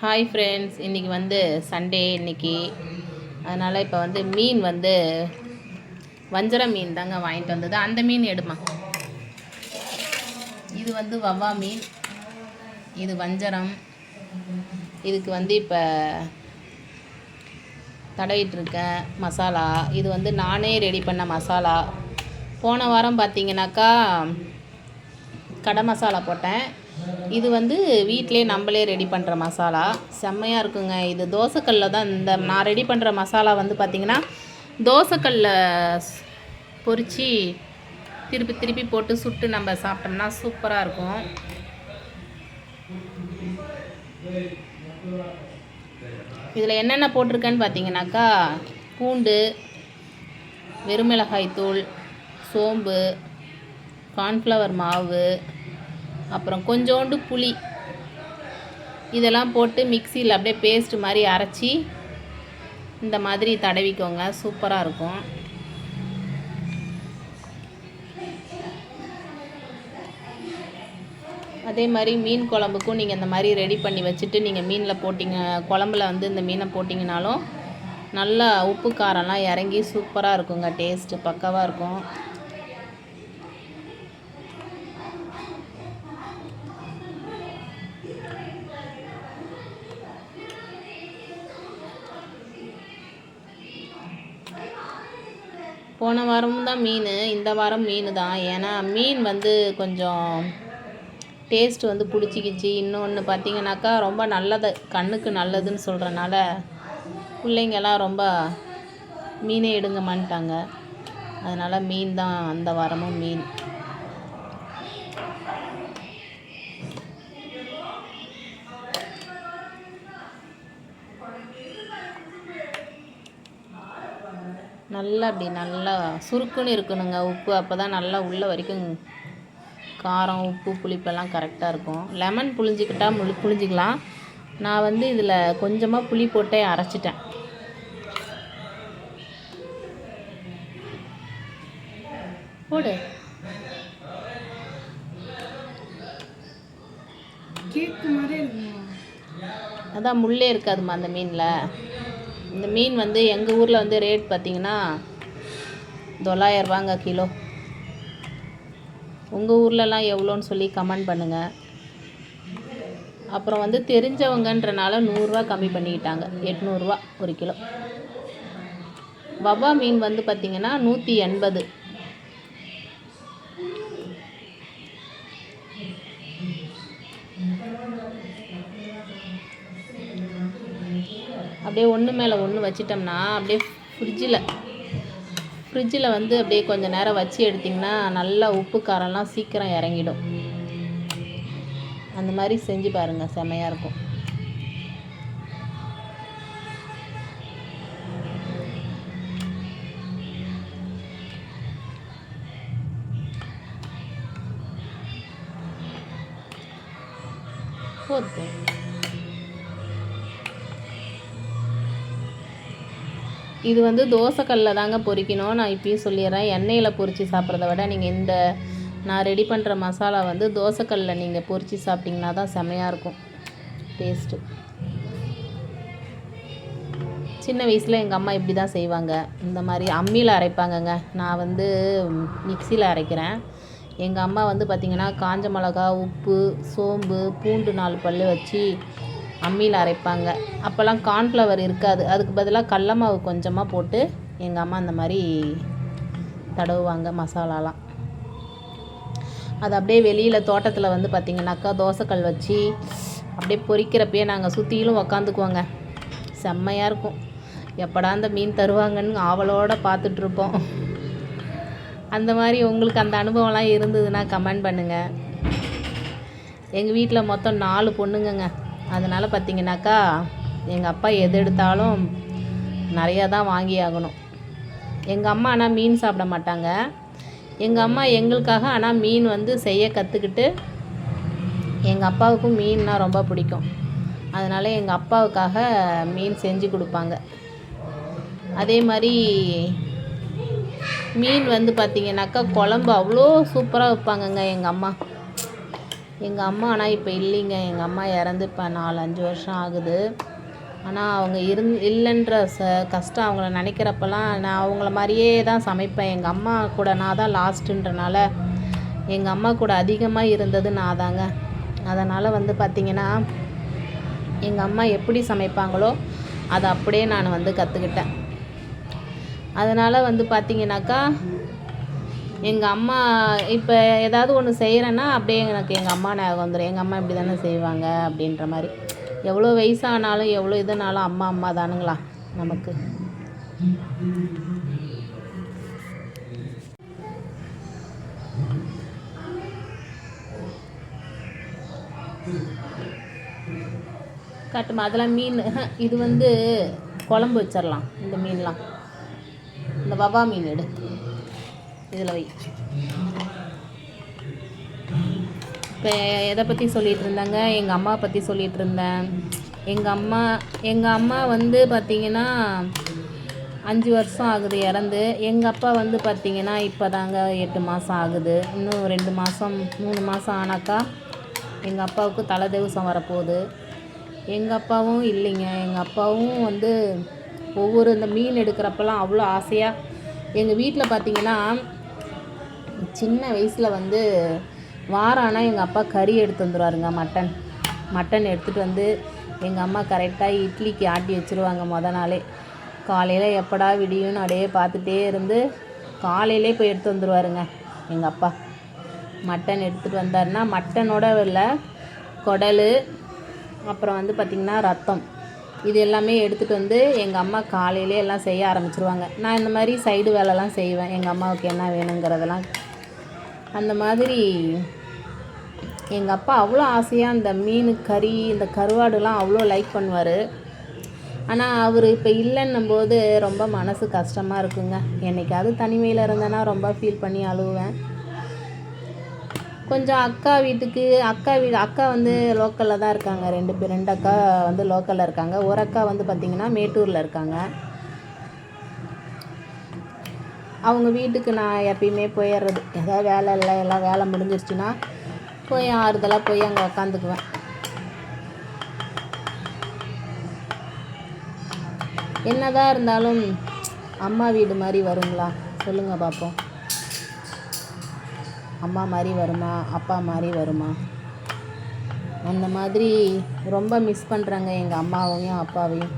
Hi friends இன்றைக்கி வந்து Sunday இன்னைக்கு. அதனால் இப்போ வந்து மீன் வந்து வஞ்சர மீன் தாங்க வாங்கிட்டு வந்தது. அந்த மீன் எடுமா. இது வந்து வவ்வா மீன். இது வஞ்சரம். இதுக்கு வந்து இப்போ தடவிட்டுருக்கேன் மசாலா. இது வந்து நானே ரெடி பண்ண மசாலா. போன வாரம் பார்த்தீங்கன்னாக்கா கடை மசாலா போட்டேன். இது வந்து வீட்டிலே நம்மளே ரெடி பண்ணுற மசாலா. செம்மையாக இருக்குங்க. இது தோசைக்கல்ல தான் இந்த நான் ரெடி பண்ணுற மசாலா வந்து பார்த்திங்கன்னா தோசைக்கல்ல பொரித்து திருப்பி திருப்பி போட்டு சுட்டு நம்ம சாப்பிட்டோம்னா சூப்பராக இருக்கும். இதில் என்னென்ன போட்டிருக்கேன்னு பார்த்தீங்கன்னாக்கா பூண்டு வெறுமிளகாய் தூள் சோம்பு கார்ன்ஃப்ளவர் மாவு அப்புறம் கொஞ்சோண்டு புளி. இதெல்லாம் போட்டு மிக்சியில் அப்படியே பேஸ்ட் மாதிரி அரைச்சி இந்த மாதிரி தடவிக்கோங்க. சூப்பராக இருக்கும். அதே மாதிரி மீன் குழம்புக்கும் நீங்கள் இந்த மாதிரி ரெடி பண்ணி வச்சுட்டு நீங்கள் மீனில் போட்டிங்க குழம்புல வந்து இந்த மீனை போட்டிங்கனாலும் நல்லா உப்பு காரம்லாம் இறங்கி சூப்பராக இருக்குங்க. டேஸ்ட்டு பக்காவாக இருக்கும். போன வாரமும் தான் மீன் இந்த வாரம் மீன் தான் ஏன்னா மீன் வந்து கொஞ்சம் டேஸ்ட் வந்து பிடிச்சிக்கிச்சு. இன்னொன்று பார்த்தீங்கன்னாக்கா ரொம்ப நல்லது கண்ணுக்கு நல்லதுன்னு சொல்கிறனால பிள்ளைங்கெல்லாம் ரொம்ப மீனே எடுங்கம்மான்ட்டாங்க அதனால் மீன் தான் அந்த வாரமும் மீன். நல்லா அப்படி நல்லா சுருக்குன்னு இருக்கணுங்க. உப்பு அப்போ தான் நல்லா உள்ள வரைக்கும் காரம் உப்பு புளிப்பெல்லாம் கரெக்டாக இருக்கும். லெமன் புளிஞ்சிக்கிட்டா முழு புளிஞ்சிக்கலாம் நான் வந்து இதில் கொஞ்சமாக புளி போட்டே அரைச்சிட்டேன். போடு. கேக்கு மாதிரி இருக்குமா? அதான் முள்ளே இருக்காதுமா அந்த மீனில். இந்த மீன் வந்து எங்கள் ஊரில் வந்து ரேட் பார்த்தீங்கன்னா தொள்ளாயிரரூபாங்க கிலோ. உங்கள் ஊர்லலாம் எவ்வளோன்னு சொல்லி கமெண்ட் பண்ணுங்கள் அப்புறம் வந்து தெரிஞ்சவங்கன்றனால நூறுரூவா கம்மி பண்ணிக்கிட்டாங்க. எட்நூறுரூவா ஒரு கிலோ. வவ்வா மீன் வந்து பார்த்திங்கன்னா நூற்றி எண்பது. அப்படியே ஒன்று மேலே ஒன்று வச்சிட்டோம்னா அப்படியே ஃப்ரிட்ஜில் ஃப்ரிட்ஜில் வந்து அப்படியே கொஞ்சம் நேரம் வச்சு எடுத்திங்கன்னா நல்லா உப்பு காரம்லாம் சீக்கிரம் இறங்கிடும். அந்த மாதிரி செஞ்சு பாருங்கள் செமையாக இருக்கும். போதும். இது வந்து தோசைக்கல்ல தாங்க பொரிக்கணும் நான் இப்பயும் சொல்லிடுறேன். எண்ணெயில் பொறித்து சாப்பிட்றத விட நீங்கள் இந்த நான் ரெடி பண்ணுற மசாலா வந்து தோசைக்கல்ல நீங்கள் பொரித்து சாப்பிட்டிங்கன்னா தான் செமையாக இருக்கும். டேஸ்ட்டு சின்ன வயசில் எங்கள் அம்மா இப்படி தான் செய்வாங்க. இந்த மாதிரி அம்மியில் அரைப்பாங்கங்க. நான் வந்து மிக்சியில் அரைக்கிறேன். எங்கள் அம்மா வந்து பார்த்திங்கன்னா காஞ்ச மிளகா உப்பு சோம்பு பூண்டு நாலு பல் வச்சு அம்மியில் அரைப்பாங்க. அப்போல்லாம் கார்ன்ஃப்ளவர் இருக்காது. அதுக்கு பதிலாக கடல மாவு கொஞ்சமாக போட்டு எங்கள் அம்மா அந்த மாதிரி தடவுவாங்க மசாலாலாம். அது அப்படியே வெளியில் தோட்டத்தில் வந்து பார்த்திங்கனாக்கா தோசைக்கல் வச்சு அப்படியே பொறிக்கிறப்பயே நாங்கள் சுற்றிலும் உக்காந்துக்குவோங்க. செம்மையாக இருக்கும். எப்படா அந்த மீன் தருவாங்கன்னு ஆவலோடு பார்த்துட்ருப்போம். அந்த மாதிரி உங்களுக்கு அந்த அனுபவம்லாம் இருந்ததுன்னா கமெண்ட் பண்ணுங்கள் எங்கள் வீட்டில் மொத்தம் நாலு பொண்ணுங்கங்க. அதனால் பார்த்தீங்கன்னாக்கா எங்கள் அப்பா எது எடுத்தாலும் நிறையா தான் வாங்கி ஆகணும் எங்கள் அம்மா ஆனால் மீன் சாப்பிட மாட்டாங்க. எங்கள் அம்மா எங்களுக்காக ஆனால் மீன் வந்து செய்ய கற்றுக்கிட்டு எங்கள் அப்பாவுக்கும் மீன்னா ரொம்ப பிடிக்கும். அதனால் எங்கள் அப்பாவுக்காக மீன் செஞ்சு கொடுப்பாங்க. அதே மாதிரி மீன் வந்து பார்த்திங்கனாக்கா குழம்பு அவ்வளோ சூப்பராக வைப்பாங்கங்க எங்கள் அம்மா. எங்கள் அம்மா ஆனால் இப்போ இல்லைங்க. எங்கள் அம்மா இறந்து இப்போ நாலு அஞ்சு வருஷம் ஆகுது. ஆனால் அவங்க இருந் இல்லைன்ற ச கஷ்டம் அவங்கள நினைக்கிறப்பெல்லாம் நான் அவங்கள மாதிரியே தான் சமைப்பேன். எங்கள் அம்மா கூட நான் தான் லாஸ்ட்டுன்றனால எங்கள் அம்மா கூட அதிகமாக இருந்தது நான் தாங்க. அதனால் வந்து பார்த்திங்கன்னா எங்கள் அம்மா எப்படி சமைப்பாங்களோ அதை அப்படியே நான் வந்து கற்றுக்கிட்டேன் அதனால் வந்து பார்த்திங்கனாக்கா எங்கள் அம்மா இப்போ ஏதாவது ஒன்று செய்கிறேன்னா அப்படியே எனக்கு எங்கள் அம்மா ஞாபகம் வந்துடும் எங்கள் அம்மா இப்படி தானே செய்வாங்க அப்படின்ற மாதிரி. எவ்வளோ வயசானாலும் எவ்வளோ இதுனாலும் அம்மா அம்மா தானுங்களா நமக்கு. காட்டுமா அதெல்லாம் மீன். இது வந்து குழம்பு வச்சிடலாம் இந்த மீன்லாம். இந்த வவா மீன் எடு. இதில் வை. இப்போ எதை பற்றி சொல்லிகிட்டு இருந்தாங்க? எங்கள் அம்மா பற்றி சொல்லிகிட்டு இருந்தேன். எங்கள் அம்மா எங்கள் அம்மா வந்து பார்த்திங்கன்னா அஞ்சு வருஷம் ஆகுது இறந்து. எங்கள் அப்பா வந்து பார்த்திங்கன்னா இப்போ தாங்க எட்டு மாதம் ஆகுது. இன்னும் ரெண்டு மாதம் மூணு மாதம் ஆனாக்கா எங்கள் அப்பாவுக்கு தலை திவசம் வரப்போகுது. எங்கள் அப்பாவும் இல்லைங்க. எங்கள் அப்பாவும் வந்து ஒவ்வொரு இந்த மீன் எடுக்கிறப்பெல்லாம் அவ்வளோ ஆசையாக எங்கள் வீட்டில் பார்த்திங்கன்னா சின்ன வயசில் வந்து வாரம் ஆனால் எங்கள் அப்பா கறி எடுத்து வந்துடுவாருங்க மட்டன். மட்டன் எடுத்துகிட்டு வந்து எங்கள் அம்மா கரெக்டாக இட்லிக்கு ஆட்டி வச்சுருவாங்க மொதல் நாளே. காலையில் எப்படா விடியும்னு அப்படியே பார்த்துட்டே இருந்து காலையிலே போய் எடுத்து வந்துடுவாருங்க எங்கள் அப்பா. மட்டன் எடுத்துகிட்டு வந்தாருன்னா மட்டனோட இல்லை குடல் அப்புறம் வந்து பார்த்திங்கன்னா ரத்தம். இது எல்லாமே எடுத்துகிட்டு வந்து எங்கள் அம்மா காலையிலே எல்லாம் செய்ய ஆரம்பிச்சிருவாங்க. நான் இந்த மாதிரி சைடு வேலைலாம் செய்வேன். எங்கள் அம்மாவுக்கு என்ன வேணுங்கிறதெல்லாம் அந்த மாதிரி எங்கள் அப்பா அவ்வளோ ஆசையாக இந்த மீன் கறி இந்த கருவாடுலாம் அவ்வளோ லைக் பண்ணுவார். ஆனால் அவர் இப்போ இல்லைன்னும் போது ரொம்ப மனசு கஷ்டமாக இருக்குங்க. என்னைக்காவது தனிமையில் இருந்தேன்னா ரொம்ப ஃபீல் பண்ணி அழுவேன். கொஞ்சம் அக்கா வீட்டுக்கு அக்கா வீடு அக்கா வந்து லோக்கலில் தான் இருக்காங்க. ரெண்டு பேர் ரெண்டு அக்கா வந்து லோக்கலில் இருக்காங்க. ஒரு அக்கா வந்து பார்த்திங்கன்னா மேட்டூரில் இருக்காங்க. அவங்க வீட்டுக்கு நான் எப்பயுமே போயிடுறது. ஏதாவது வேலை இல்லை எல்லாம் வேலை முடிஞ்சிருச்சுன்னா போய் ஆறுதலாக போய் அங்கே உக்காந்துக்குவேன். என்னதான் இருந்தாலும் அம்மா வீடு மாதிரி வருங்களா? சொல்லுங்கள் பார்ப்போம் அம்மா மாதிரி வருமா? அப்பா மாதிரி வருமா? அந்த மாதிரி ரொம்ப மிஸ் பண்ணுறாங்க எங்கள் அம்மாவையும் அப்பாவையும்.